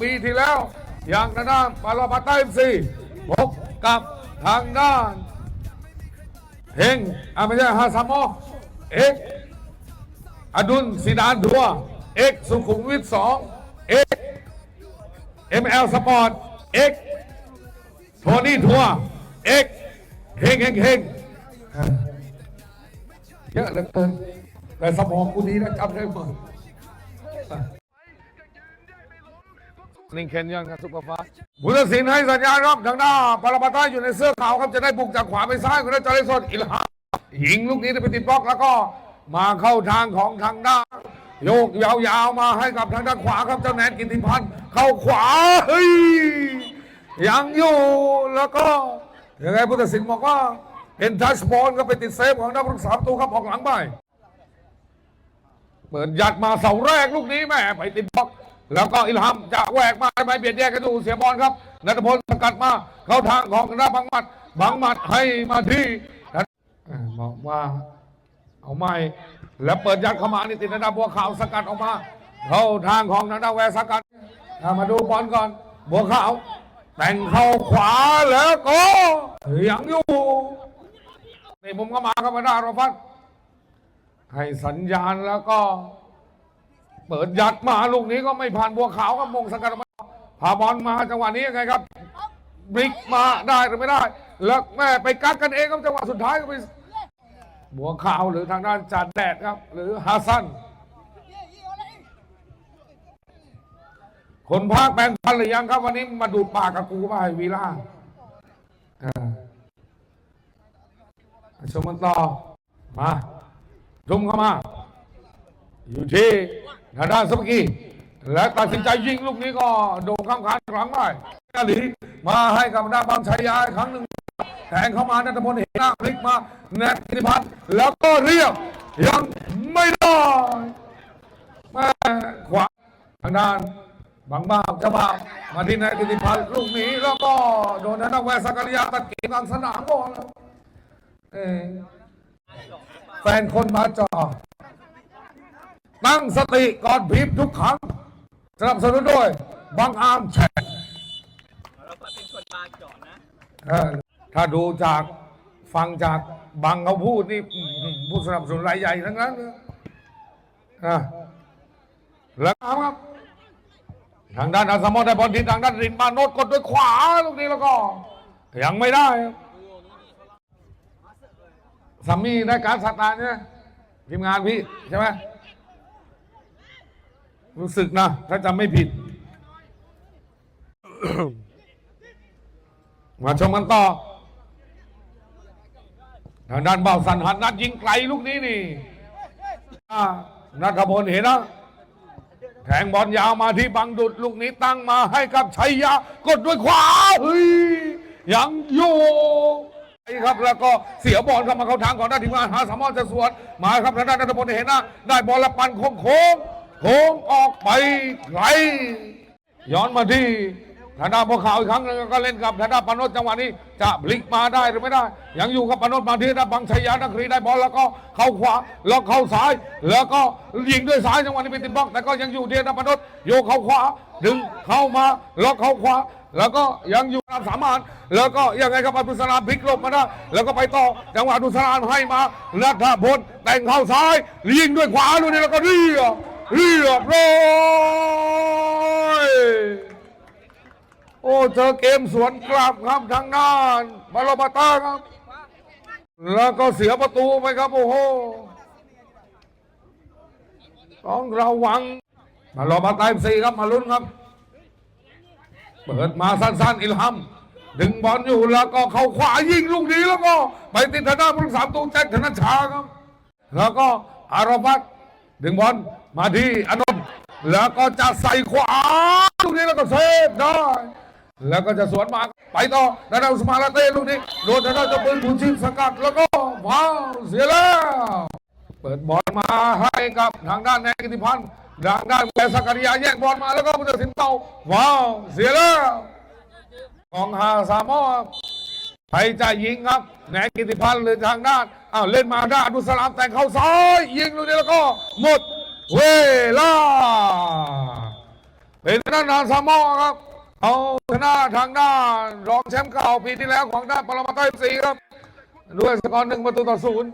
ปีที่แล้ว อย่างทางด้านปาลาปาต้าเอฟซีพบกับทางด้านเฮงอ่าไม่ใช่ฮาซามอเอกอดุลสิดานทัวเอกสุขุมวิทสองเอกเอ็มแอลสปอร์ตเอกโทนี่ทัวเอกเฮงเฮงเฮงเยอะเหลือเกินแต่สมองกูดีนะจำได้หมด นิงเคนยอนครับซุปเปอร์ฟาสผู้ตัดสินให้สัญญาณครับทางหน้าปาราปาต้าอยู่ในเสื้อขาวครับจะได้บุกจากขวาไปซ้ายคุณได้จอร์สดอิลฮามยิงลูกนี้ได้ไปติดบล็อกแล้วก็มาเข้าทางของทางด้านโยกยาวๆมาให้กับทางด้านขวาครับเจ้าแนนกินติพันธ์เข้าขวาเฮ้ยยังอยู่แล้วก็ยังไงผู้ตัดสินบอกว่าเป็นทัชบอลก็ไปติดเซฟของนักรักษาประตูครับออกหลังไปเปิดยัดมาเสาแรกลูกนี้แม่ไปติดบล็อก แล้วก็อิลฮัมจะแหวกมาไมเบียดแยกกันอยู่เสียบอลครับนัทพลสกัดมาเข้าทางของหน้าบังหมัดบังหมัดให้มาที่บอกว่าเอาไม่แล้วเปิดยัดเข้ามานี่ติดนาดาบัวขาวสกัดออกมา เข้าทางของนาดาแวสกัดมาดูบอลก่อน บัวขาว แต่งเข้าขวาแล้วก็ยังอยู่ในี่มุมก็มาครับมาดาโรฟัตให้สัญญาณแล้วก็ เปิดยัดมาลูกนี้ก็ไม่ผ่านบัวขาวก็มงสกัดออกมาพาบอลมาจังหวะนี้ยังไงครับบลิกมาได้หรือไม่ได้ แล้วแม่ไปกัดกันเองครับจังหวะสุดท้ายก็ไปบัวขาวหรือทางด้านจัดแดดครับ หรือฮัสซันคนภาคแปลงพันหรือยังครับ วันนี้มาดูดปากกับกูมาให้วีล่าชมมันต่อมาทุ่มเข้ามา อยู่ที่ทางด้านสมกีและตัดสินใจยิงลูกนี้ก็โดนข้ามขาหลังไปกาหลีมาให้กับด้านบางชัยยาครั้งหนึ่งแทงเข้ามานัทพลเห็นหน้าพลิกมาแนทธิพัฒน์แล้วก็เรียกยังไม่ได้แม่ขวาทางด้านบางบ้าจ้าบ่ามาที่นายกิติพัฒน์ลูกนี้แล้วก็โดนทางด้านแวสักริยาตัดเกมกลางสนามบอลแฟนคนมาจอ ตั้งสติก่อนพิมพ์ทุกครั้งสนับสนุนด้วยบางอาร์มแชร์เราเป็นคนบางจอดนะเออถ้าดูจากฟังจากบางเขาพูดนี่อื้อหือผู้สนับสนุนรายใหญ่ทั้งนั้นเลยนะแล้วครับ ทางด้านอาสมอได้บอลทีทางด้านรินมาโนดกดด้วยขวาลูกนี้แล้วก็ ยังไม่ได้ครับสามีได้การสัตว์ตาเนี่ยทีมงานพี่ใช่ไหม รู้สึกนะ ถ้าจำไม่ผิด มาชมกันต่อ ทางด้านเบาสันหันนัดยิงไกลลูกนี้นี่นัทพลเห็นนะแทงบอลยาวมาที่บังดุดลูกนี้ตั้งมาให้กับชัยยากดด้วยขวาเฮ้ยยังอยู่ไอ้ครับแล้วก็เสียบอลเข้ามาเข้าทางของด้าทีมงานหาสามารถจะสวนมาครับทางด้านนัทพลเห็นนะได้บอลละปันโค้ง โค้งออกไปไกลย้อนมาที่ทางด้าพวกเขาวอีกครั้งนึงก็เล่นกับทางด้านปานนท์จังหวะนี้ จะพลิกมาได้หรือไม่ได้ ยังอยู่กับปนนท์มาที่ด้าบังชัยยานักรีได้บอลแล้วก็เข้าขวาแล้วเข้าซ้าย แล้วก็ยิงด้วยซ้ายจังหวะนี้เป็นติดบล็อกแต่ก็ยังอยู่ที่ด้าปนนท์โยกเข้าขวาดึงเข้ามาแล้วเข้าขวาแล้วก็ยังอยู่ตามสามานแล้วก็ยังไงครับอดุสลามพลิกหลบมาได้แล้วก็ไปต่อจังหวะอดุสลามให้มานัทพลแต่งเข้าซ้ายยิงด้วยขวาดูนี่แล้วก็เรียบ เรียบร้อยโอ้เจอเกมสวนกลับครับทางด้านบาโลบาต้าครับ แล้วก็เสียประตูไปครับ โอ้โหต้องระวัง มารอบาต้าสี่ครับมาลุ้นครับ เปิดมาสั้นๆ อิลฮัมดึงบอลอยู่แล้วก็เข้าขวายิงลูกนี้แล้วก็ไปติดทางด้านผู้รักษาประตูแจ็คธนชาครับ แล้วก็อารวัตดึงบอล มาที่อนนท์แล้วก็จะใส่ขวาลูกนี้แล้วก็เซฟได้ แล้วก็จะสวนมาไปต่อทางด้านอุสมาลาเต้ลูกนี้โดนทางด้านเจ้าปืนผูชีพสกัดแล้วก็ว้าวเสียแล้ว เปิดบอลมาให้กับทางด้านแนกิติพันธ์ทางด้านแวร์สัการิยาแย่งบอลมาแล้วก็ผู้ตัดสินเป่าว้าวเสียแล้วของฮาซามอใครจะยิงครับแนกิติพันธ์หรือทางด้านอ้าวเล่นมาด้านอดุสลามแต่งเข้าซ้ายยิงลูกนี้แล้วก็หมด เวลาเป็นทางด้านซามอครับ เอาชนะทางด้านรองแชมป์เก่าปีที่แล้วของด้านปรมาตอยสีครับ ด้วยสกอร์หนึ่งประตูต่อศูนย์